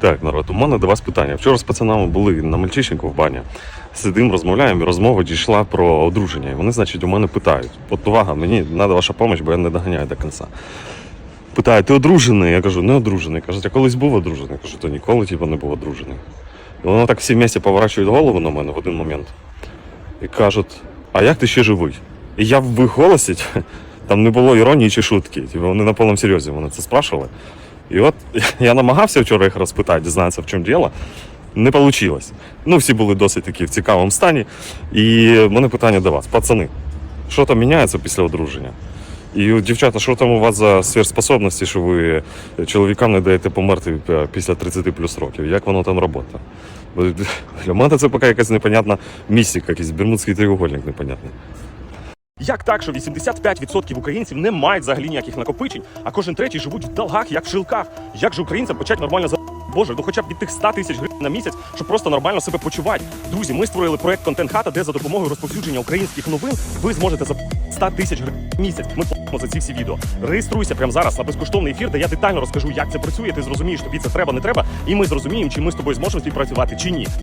Так, народ, у мене до вас питання. Вчора з пацанами були на мальчишнику в бані. Сидимо, розмовляємо, і розмова дійшла про одруження. І вони, значить, у мене питають: от увага, мені треба ваша допомога, бо я не доганяю до кінця. Питають, ти одружений? Я кажу, не одружений. Кажуть, а колись був одружений? Я кажу, то ніколи типу, не був одружений. І воно так всі вместе поворачують голову на мене в один момент і кажуть, а як ти ще живий? І я в голосі, там не було іронії чи шутки. Типу, вони на повному серйозі мене це спрашували. І от я намагався вчора їх розпитати, дізнатися, в чому діло. Не вийшло. Ну, всі були досить такі в цікавому стані. І в мене питання до вас, пацани, що там міняється після одруження? І дівчата, що там у вас за сверхспособності, що ви чоловікам не даєте померти після 30 плюс років? Як воно там? Бо Для мене це поки якась непонятна містика, якийсь бермудський треугольник непонятний. Як так, що 85% українців не мають взагалі ніяких накопичень, а кожен третій живуть в долгах, як в шилках? Як же українцям почати нормально за Боже, ну хоча б від тих 100 тисяч гривень на місяць, щоб просто нормально себе почувати. Друзі, ми створили проект Контент Хата, де за допомогою розповсюдження українських новин ви зможете за 100 тисяч гривень в місяць. Ми платимо за ці всі відео. Реєструйся прямо зараз на безкоштовний ефір, де я детально розкажу, як це працює. Ти зрозумієш, тобі це треба, не треба, і ми зрозуміємо, чи ми з тобою зможемо співпрацювати чи ні.